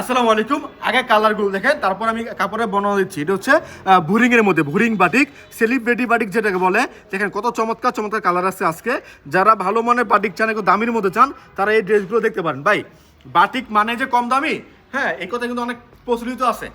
আসসালামু আলাইকুম। আগে কালারগুলো দেখেন, তারপর আমি কাপড়ের বর্ণনা দিচ্ছি। এটা হচ্ছে ভুরিংয়ের মধ্যে, ভুরিং বাটিক সেলিব্রেটি বাটিক যেটাকে বলে। দেখেন কত চমৎকার চমৎকার কালার আছে আজকে। যারা ভালো মানের বাটিক চান, একটু দামির মধ্যে চান, তারা এই ড্রেসগুলো দেখতে পারেন। ভাই, বাটিক মানে যে কম দামি? হ্যাঁ এই কথা কিন্তু অনেক প্রচলিত আছে।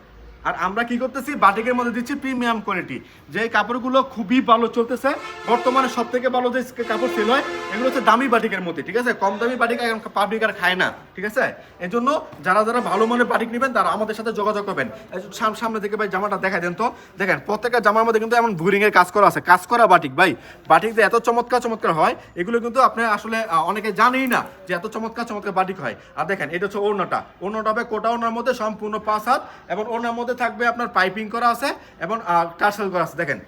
আর আমরা কি করতেছি? বাটিকের মধ্যে দিচ্ছি প্রিমিয়াম কোয়ালিটি যে কাপড়গুলো খুবই ভালো চলতেছে, বর্তমানে সব থেকে ভালো যে কাপড় সেল হয়, এগুলো হচ্ছে দামি বাটিকের মধ্যে, ঠিক আছে? কম দামি বাটিক এখন পাবলিক আর খায় না, ঠিক আছে? এই জন্য যারা যারা ভালো মানের বাটিক নেবেন, তারা আমাদের সাথে যোগাযোগ করবেন। সামনে থেকে ভাই জামাটা দেখা দেন তো। দেখেন, প্রত্যেকটা জামার মধ্যে কিন্তু এমন বুরিং এর কাজ করা আছে। কাজ করা বাটিক ভাই। বাটিক যে এত চমৎকার চমৎকার হয়, এগুলো কিন্তু আপনি আসলে অনেকে জানেই না যে এত চমৎকার চমৎকার বাটিক হয়। আর দেখেন, এটা হচ্ছে ওড়নাটা। ওড়নাটা হবে কোটা ওড়নার মধ্যে সম্পূর্ণ পাঁচ হাত এবং ওড়নার মধ্যে থাকবে আপনার পাইপিং করা আছে এবং টার্সেল করা আছে। দেখেন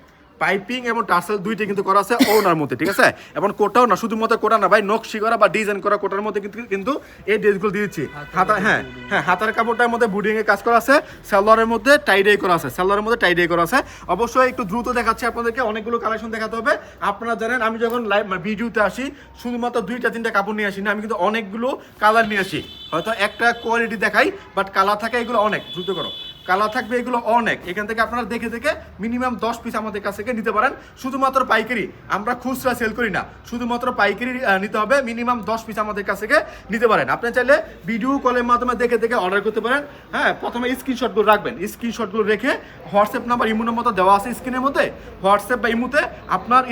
পাইপিং এবং টার্সেল দুইটা কিন্তু করা আছে ওনার মধ্যে ঠিক আছে? এবং কোটাও না শুধুমাত্র কোটা না ভাই নকশি করা বা ডিজাইন করা কোটার মধ্যে কিন্তু কিন্তু এই ড্রেসগুলো দিয়ে দিচ্ছি। হাতা হ্যাঁ হ্যাঁ হাতার কাপড়টার মধ্যে বুডিং এর কাজ করা আছে সালোয়ারের মধ্যে টাইডাই করা আছে সালোয়ারের মধ্যে টাইডাই করা আছে। অবশ্যই একটু দ্রুত দেখাচ্ছি আপনাদেরকে অনেকগুলো কালেকশন দেখাতে হবে। আপনারা জানেন আমি যখন লাইভ ভিডিওতে আসি শুধুমাত্র দুইটা তিনটা কাপড় নিয়ে আসি না আমি কিন্তু অনেকগুলো কালার নিয়ে আসি। হয়তো একটা কোয়ালিটি দেখাই বাট কালার থাকে এগুলো অনেক দ্রুত করো। কালার থাকবে এগুলো অনেক। এখান থেকে আপনারা দেখে দেখে মিনিমাম দশ পিস আমাদের কাছ থেকে নিতে পারেন। শুধুমাত্র পাইকারি, আমরা খুচরা সেল করি না। শুধুমাত্র পাইকারি নিতে হবে, মিনিমাম দশ পিস আমাদের কাছ থেকে নিতে পারেন। আপনি চাইলে ভিডিও কলের মাধ্যমে দেখে দেখে অর্ডার করতে পারেন। হ্যাঁ প্রথমে স্ক্রিনশটগুলো রাখবেন। স্ক্রিনশটগুলো রেখে হোয়াটসঅ্যাপ নাম্বার ইমুনের মতো দেওয়া আছে স্ক্রিনের মধ্যে। হোয়াটসঅ্যাপ বা ইমুতে আপনার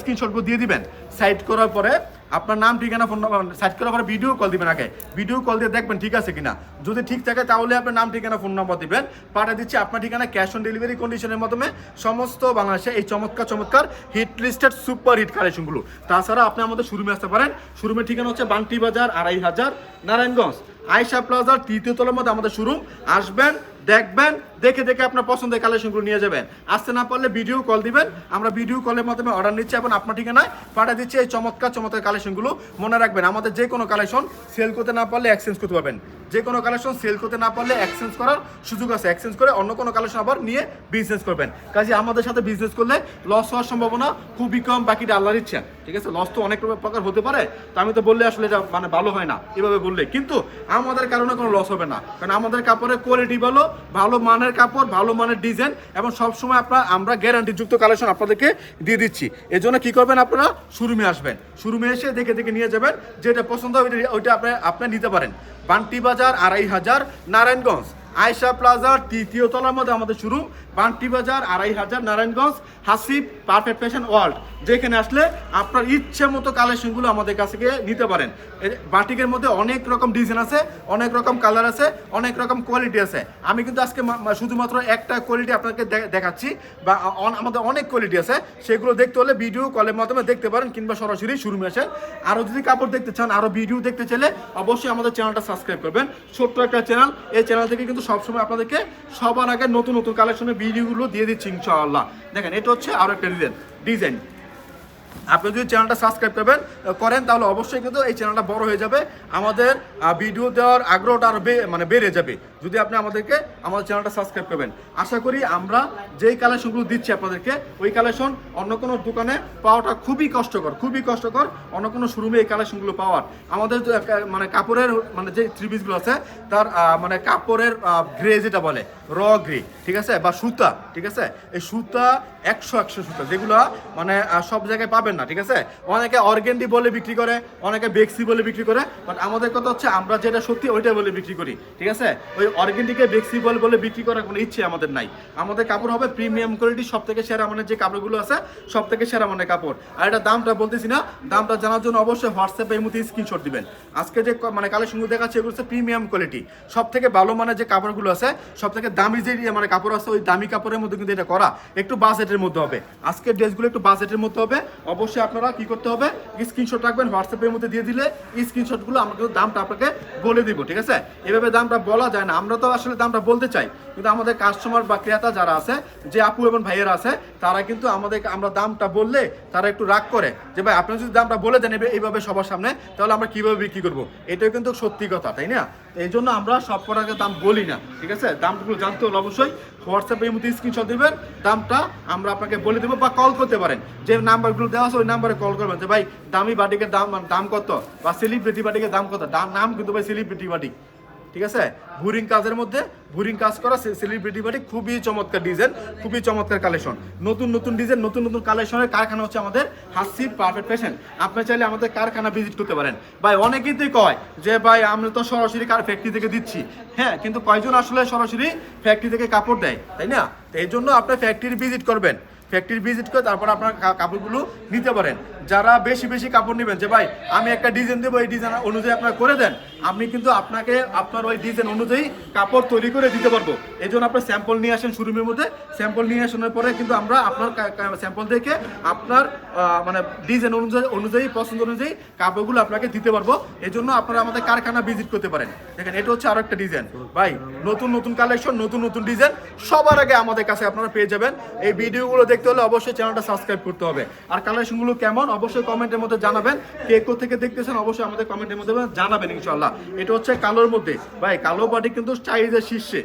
স্ক্রিনশটগুলো দিয়ে দিবেন। সাইড করার পরে আপনার নাম, ঠিকানা ফোন নাম্বার সাইড করার পরে ভিডিও কল দিবেন আগে। ভিডিও কল দিয়ে দেখবেন ঠিক আছে কিনা। যদি ঠিক থাকে, তাহলে আপনার নাম, ঠিকানা ফোন নাম্বার দিবেন। পাঠিয়ে দিচ্ছি আপনার ঠিকানা ক্যাশ অন ডেলিভারি কন্ডিশনের মাধ্যমে। সমস্ত বাংলাদেশে এই চমৎকার চমৎকার হিট লিস্টেড সুপার হিট কালেকশনগুলো তাছাড়া আপনি আমাদের শোরুমে আসতে পারেন। শোরুমের ঠিকানা হচ্ছে বান্টি বাজার, আড়াই হাজার, নারায়ণগঞ্জ। আয়সা প্লাজার তৃতীয় তলার মধ্যে আমাদের শোরুম। আসবেন দেখবেন, দেখে দেখে আপনার পছন্দের কালেকশনগুলো নিয়ে যাবেন। আসতে না পারলে ভিডিও কল দিবেন। আমরা ভিডিও কলের মাধ্যমে অর্ডার নিচ্ছি এবং আপনার ঠিকানায়। পাঠিয়ে দিচ্ছি এই চমৎকার চমৎকার কালেকশনগুলো মনে রাখবেন, আমাদের যে কোনো কালেকশন সেল করতে না পারলে এক্সচেঞ্জ করতে পারবেন। যে কোনো কালেকশন সেল করতে না পারলে এক্সচেঞ্জ করার সুযোগ আছে। এক্সচেঞ্জ করে অন্য কোনো কালেকশন আবার নিয়ে বিজনেস করবেন। কাজে আমাদের সাথে বিজনেস করলে লস হওয়ার সম্ভাবনা খুবই কম, বাকিটা আল্লাহর ইচ্ছা ঠিক আছে? লস তো অনেক প্রকার হতে পারে। তো আমি তো বললে আসলে এটা মানে ভালো হয় না, এভাবে বললে। কিন্তু আমাদের কারণে কোনো লস হবে না। কারণ আমাদের কাপড়ের কোয়ালিটি ভালো ভালো মানের কাপড়, ভালো মানের ডিজাইন এবং সবসময় আপনার, আমরা গ্যারান্টিযুক্ত কালেকশন আপনাদেরকে দিয়ে দিচ্ছি। এর জন্য কী করবেন আপনারা? শোরুমে আসবেন। শোরুমে এসে দেখে দেখে নিয়ে যাবেন। যেটা পছন্দ হবে ওইটা- ওইটা আপনি আপনি নিতে পারেন। বান্টি বাজার, আড়াই হাজার, নারায়ণগঞ্জ। আয়সা প্লাজার তৃতীয় তলার মধ্যে আমাদের শুরু Bunty Bazar, Araihazar, Narayanganj Hasib perfect fashion world যেখানে আসলে আপনার ইচ্ছে মতো কালেকশনগুলো আমাদের কাছ থেকে নিতে পারেন। বাটিকের মধ্যে অনেক রকম ডিজাইন আছে, অনেক রকম কালার আছে, অনেক রকম কোয়ালিটি আছে। আমি কিন্তু আজকে শুধুমাত্র একটা কোয়ালিটি আপনাকে দেখাচ্ছি, বা আমাদের অনেক কোয়ালিটি আছে। সেগুলো দেখতে হলে ভিডিও কলের মাধ্যমে দেখতে পারেন, কিংবা সরাসরি শুরুমে আসেন। আরও যদি কাপড় দেখতে চান আরও ভিডিও দেখতে চাইলে অবশ্যই আমাদের চ্যানেলটা সাবস্ক্রাইব করবেন। ছোট্ট একটা চ্যানেল এই চ্যানেল থেকে কিন্তু সবসময় আপনাদেরকে সবার আগে নতুন নতুন কালেকশনের ভিডিওগুলো দিয়ে দিচ্ছি ইনশাআল্লাহ। দেখেন, এটা হচ্ছে আরও একটা ডিজাইন ডিজাইন আপনি যদি চ্যানেলটা সাবস্ক্রাইব করবেন করেন, তাহলে অবশ্যই কিন্তু এই চ্যানেলটা বড় হয়ে যাবে। আমাদের ভিডিও দেওয়ার আগ্রহটা আরও মানে বেড়ে যাবে। যদি আপনি আমাদেরকে আমাদের চ্যানেলটা সাবস্ক্রাইব করবেন। আশা করি আমরা যেই কালেকশনগুলো দিচ্ছি আপনাদেরকে, ওই কালেকশন অন্য কোনো দোকানে পাওয়াটা খুবই কষ্টকর খুবই কষ্টকর অন্য কোনো শোরুমে এই কালেকশনগুলো পাওয়ার। আমাদের মানে কাপড়ের মানে যে থ্রি পিসগুলো আছে, তার মানে কাপড়ের গ্রে যেটা বলে র গ্রে ঠিক আছে? বা সুতা, ঠিক আছে? এই সুতা, একশো একশো সুতা, যেগুলো মানে সব জায়গায় পাবেন না, ঠিক আছে? অনেকে অর্গেন্ডি বলে বিক্রি করে, অনেকে বেক্সি বলে বিক্রি করে বাট আমাদের কথা হচ্ছে আমরা যেটা সত্যি ওইটা বলে বিক্রি করি, ঠিক আছে? ওই অর্গেন্ডিকে বেক্সি বলে বিক্রি করার কোনো ইচ্ছে আমাদের নাই। আমাদের কাপড় হবে প্রিমিয়াম কোয়ালিটি সব থেকে সেরা মানের যে কাপড়গুলো আছে সব থেকে সেরা মানের কাপড়। আর এটা দামটা বলতেছি না, দামটা জানার জন্য অবশ্যই হোয়াটসঅ্যাপে এই মধ্যে স্ক্রিনশট দিবেন। আজকে যে মানে কালেকশনগুলো দেখাচ্ছে, এগুলো হচ্ছে প্রিমিয়াম কোয়ালিটি। সব থেকে ভালো মানের যে কাপড়গুলো আছে সব থেকে দামি যে মানে কাপড় আছে, ওই দামি কাপড়ের মধ্যে কিন্তু এটা করা একটু বাজেটের মধ্যে হবে। আজকের ড্রেসগুলো একটু বাজেটের মধ্যে হবে। অবশ্যই আপনারা কি করতে হবে স্ক্রিনশট রাখবেন, হোয়াটসঅ্যাপের মধ্যে দিয়ে দিলে স্ক্রিনশটগুলো আমরা কিন্তু দামটা আপনাকে বলে দিব, ঠিক আছে? এভাবে দামটা বলা যায় না। আমরা তো আসলে দামটা বলতে চাই, কিন্তু আমাদের কাস্টমার বা ক্রেতা যারা আছে, যে আপু এবং ভাইয়েরা আছে, তারা কিন্তু আমাদের আমরা দামটা বললে তারা একটু রাগ করে, যে ভাই আপনি যদি দামটা বলে দেন এইভাবে সবার সামনে, তাহলে আমরা কীভাবে বিক্রি করব? এটাও কিন্তু সত্যি কথা, তাই না? এই জন্য আমরা সব প্রোডাক্টের দাম বলি না, ঠিক আছে? দামগুলো জানতে হলে অবশ্যই হোয়াটসঅ্যাপে এই মধ্যে স্ক্রিনশট দেবেন, দামটা আমরা আপনাকে বলে দেবো বা কল করতে পারেন। যে নাম্বারগুলো দেওয়া আছে, ওই নাম্বারে কল করবেন, যে ভাই দামি বাটিকের দাম দাম কত? বা সেলিব্রিটি বাটিকের দাম কত? দাম নাম কিন্তু ভাই সেলিব্রিটি বাটিক। ঠিক আছে? বুরিং কাজের মধ্যে বুরিং কাজ করা সেলিব্রিটি বাড়ি খুবই চমৎকার ডিজাইন খুবই চমৎকার কালেকশন নতুন নতুন ডিজাইন নতুন নতুন কালেকশনের কারখানা হচ্ছে আমাদের হাসি পারফেক্ট ফ্যাশন আপনি চাইলে আমাদের কারখানা ভিজিট করতে পারেন। ভাই, অনেকেই তো কয় যে, ভাই, আমরা তো সরাসরি কার ফ্যাক্টরি থেকে দিচ্ছি। হ্যাঁ কিন্তু কয়জন আসলে সরাসরি ফ্যাক্টরি থেকে কাপড় দেয়? তাই না? এই জন্য আপনার ফ্যাক্টরি ভিজিট করবেন। ফ্যাক্টরি ভিজিট করে তারপর আপনার কাপড়গুলো নিতে পারেন। যারা বেশি বেশি কাপড় নেবেন, যে ভাই, আমি একটা ডিজাইন দেবো, এই ডিজাইন অনুযায়ী আপনার করে দেন, আমি কিন্তু আপনাকে, আপনার ওই ডিজাইন অনুযায়ী কাপড় তৈরি করে দিতে পারব। এই জন্য আপনার স্যাম্পল নিয়ে আসেন শোরুমের মধ্যে। স্যাম্পল নিয়ে আসানোর পরে কিন্তু আমরা আপনার স্যাম্পল দেখে আপনার মানে ডিজাইন অনুযায়ী অনুযায়ী, পছন্দ অনুযায়ী কাপড়গুলো আপনাকে দিতে পারব। এই জন্য আপনারা আমাদের কারখানা ভিজিট করতে পারেন। দেখেন, এটা হচ্ছে আরও একটা ডিজাইন ভাই, নতুন নতুন কালেকশন নতুন নতুন ডিজাইন সবার আগে আমাদের কাছে আপনারা পেয়ে যাবেন। এই ভিডিওগুলো দেখতে হলে অবশ্যই চ্যানেলটা সাবস্ক্রাইব করতে হবে। আর কালেকশনগুলো কেমন? অবশ্যই কমেন্টের মধ্যে জানাবেন। কে থেকে দেখতেছেন, অবশ্যই আমাদের কমেন্টের মধ্যে জানাবেন ইনশাল্লাহ এটা হচ্ছে কালোর মধ্যে। ভাই, কালো বাডি কিন্তু চাহিদা শীর্ষে।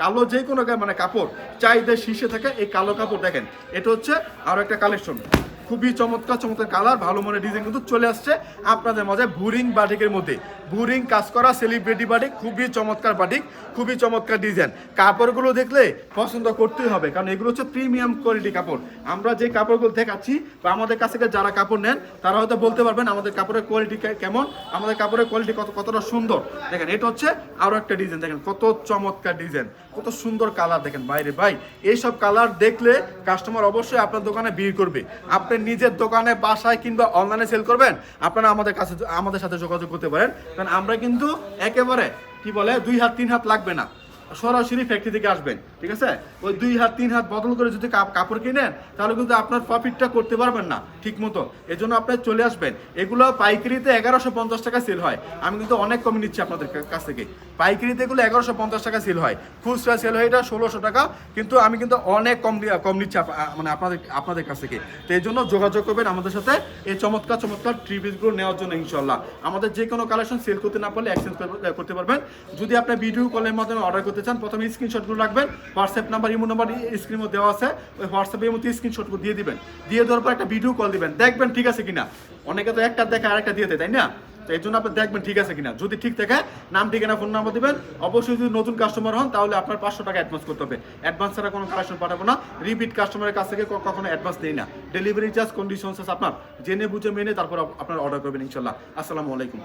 কালো যে কোনো মানে কাপড় চাইদের শীর্ষে থাকে, এই কালো কাপড় দেখেন। এটা হচ্ছে আরও একটা কালেকশন খুবই চমৎকার চমৎকার কালার ভালো মনে ডিজাইন কিন্তু চলে আসছে আপনাদের মাঝে বুরিং বাটিকের মধ্যে। বুরিং কাজ করা সেলিব্রিটি বাটিক, খুবই চমৎকার বাটিক, খুবই চমৎকার ডিজাইন কাপড়গুলো দেখলে পছন্দ করতেই হবে, কারণ এগুলো হচ্ছে প্রিমিয়াম কোয়ালিটি কাপড়। আমরা যে কাপড়গুলো দেখাচ্ছি বা আমাদের কাছ থেকে যারা কাপড় নেন, তারা হয়তো বলতে পারবেন আমাদের কাপড়ের কোয়ালিটি কেমন, আমাদের কাপড়ের কোয়ালিটি কত কতটা সুন্দর। দেখেন, এটা হচ্ছে আরও একটা ডিজাইন দেখেন কত চমৎকার ডিজাইন কত সুন্দর কালার দেখেন বাইরে। ভাই, এইসব কালার দেখলে কাস্টমার অবশ্যই আপনার দোকানে ভিড় করবে। আপনি নিজের দোকানে, বাসায় কিংবা অনলাইনে সেল করবেন, আপনারা আমাদের কাছে, আমাদের সাথে যোগাযোগ করতে পারেন। কারণ আমরা কিন্তু একেবারে, কি বলে, দুই হাত, তিন হাত লাগবে না। সরাসরি ফ্যাক্টরি থেকে আসবেন, ঠিক আছে? ওই দুই হাত, তিন হাত বদল করে যদি কাপ- কাপড় কিনেন, তাহলে কিন্তু আপনার প্রফিটটা করতে পারবেন না, ঠিক মতো। এই জন্য আপনি চলে আসবেন। এগুলো পাইকারিতে এগারোশো পঞ্চাশ টাকা সেল হয়। আমি কিন্তু অনেক কমে নিচ্ছি আপনাদের কাছ থেকে। পাইকারিতে এগুলো এগারোশো পঞ্চাশ টাকা সেল হয়। খুচরা সেল হয় এটা ষোলোশো টাকা, কিন্তু আমি কিন্তু অনেক কম কম নিচ্ছি মানে আপনাদের আপনাদের কাছ থেকে। তো এই জন্য যোগাযোগ করবেন আমাদের সাথে। এই চমৎকার চমৎকার থ্রি পিসগুলো নেওয়ার জন্য ইনশাল্লাহ আমাদের যে কোনো কালেকশন সেল করতে না পারলে এক্সচেঞ্জ করতে পারবেন। যদি আপনি ভিডিও কলের মাধ্যমে অর্ডার করতে চান, প্রথমে স্ক্রিনশটগুলো রাখবেন হোয়াটসঅ্যাপ নাম্বার ইমো নাম্বার স্ক্রিনে দেওয়া আছে। ওই হোয়াটসঅ্যাপে মধ্যে স্ক্রিনশটগুলো দিয়ে দিবেন। দিয়ে দেওয়ার পর একটা ভিডিও কল দিবেন। দেখবেন ঠিক আছে কিনা? অনেকে তো একটা দেখে আরেকটা দিয়ে দেয়, তাই না? তো এই জন্য আপনি দেখবেন ঠিক আছে কিনা? যদি ঠিক থাকে, নাম, ঠিকানা ফোন নাম্বার দিবেন। অবশ্যই যদি নতুন কাস্টমার হন, তাহলে আপনার পাঁচশো টাকা অ্যাডভান্স করতে হবে। অ্যাডভান্স ছাড়া কোনো কালেকশন পাঠাবো না। রিপিট কাস্টমারের কাছ থেকে কখনো অ্যাডভান্স নেই না। ডেলিভারি চার্জ কন্ডিশনস আপনার। জেনে বুঝে মেনে তারপর আপনার অর্ডার করবেন ইনশাল্লাহ। আসসালামু আলাইকুম।